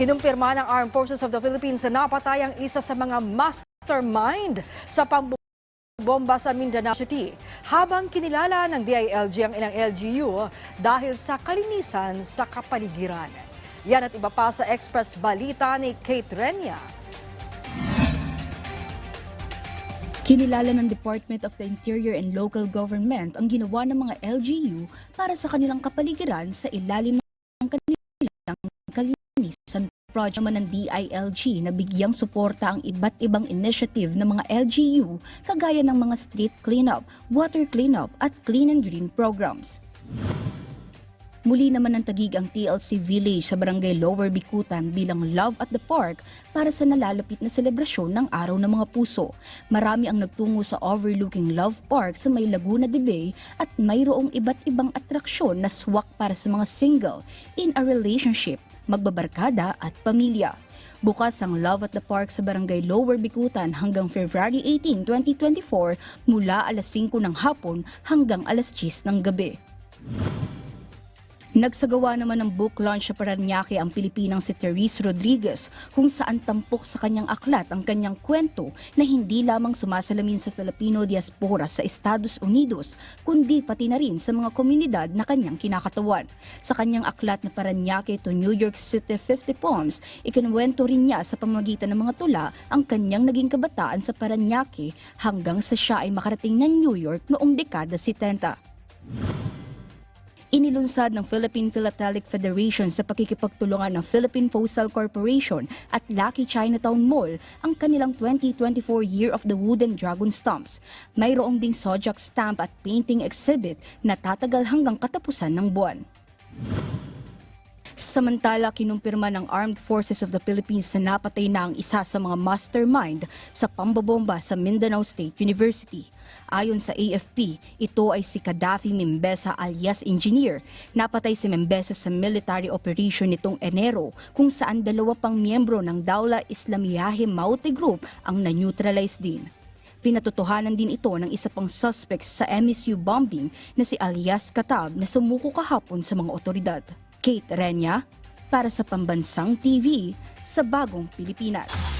Kinumpirma ng Armed Forces of the Philippines na napatay ang isa sa mga mastermind sa pambomba sa Mindanao City. Habang kinilala ng DILG ang ilang LGU dahil sa kalinisan sa kapaligiran. Yan at iba pa sa Express Balita ni Kate Renya. Kinilala ng Department of the Interior and Local Government ang ginawa ng mga LGU para sa kanilang kapaligiran sa ilalim ng kanilang project naman ng DILG na bigyang suporta ang iba't ibang initiative ng mga LGU kagaya ng mga street cleanup, water cleanup at clean and green programs. Muli naman ng tagig ang TLC Village sa Barangay Lower Bikutan bilang Love at the Park para sa nalalapit na selebrasyon ng Araw ng Mga Puso. Marami ang nagtungo sa overlooking Love Park sa may Laguna de Bay at mayroong iba't ibang atraksyon na swak para sa mga single, in a relationship, magbabarkada at pamilya. Bukas ang Love at the Park sa Barangay Lower Bikutan hanggang February 18, 2024 mula alas 5 ng hapon hanggang alas 10 ng gabi. Nagsagawa naman ng book launch sa Paranaque ang Pilipinang si Therese Rodriguez kung saan tampok sa kanyang aklat ang kanyang kwento na hindi lamang sumasalamin sa Filipino diaspora sa Estados Unidos kundi pati na rin sa mga komunidad na kanyang kinakatawan. Sa kanyang aklat na Paranaque to New York City 50 Poems, ikinuwento rin niya sa pamamagitan ng mga tula ang kanyang naging kabataan sa Paranaque hanggang sa siya ay makarating ng New York noong dekada 70. Inilunsad ng Philippine Philatelic Federation sa pakikipagtulungan ng Philippine Postal Corporation at Lucky Chinatown Mall ang kanilang 2024 Year of the Wooden Dragon Stamps. Mayroong ding Sojak stamp at painting exhibit na tatagal hanggang katapusan ng buwan. Samantala, kinumpirma ng Armed Forces of the Philippines na napatay na ang isa sa mga mastermind sa pambobomba sa Mindanao State University. Ayon sa AFP, ito ay si Gaddafi Membesa alias Engineer. Napatay si Membesa sa military operation nitong Enero kung saan dalawa pang miyembro ng Daula Islamiyahe Maute Group ang na-neutralize din. Pinatotohanan din ito ng isa pang suspect sa MSU bombing na si alias Katab na sumuko kahapon sa mga otoridad. Kate Renya, para sa Pambansang TV, sa Bagong Pilipinas.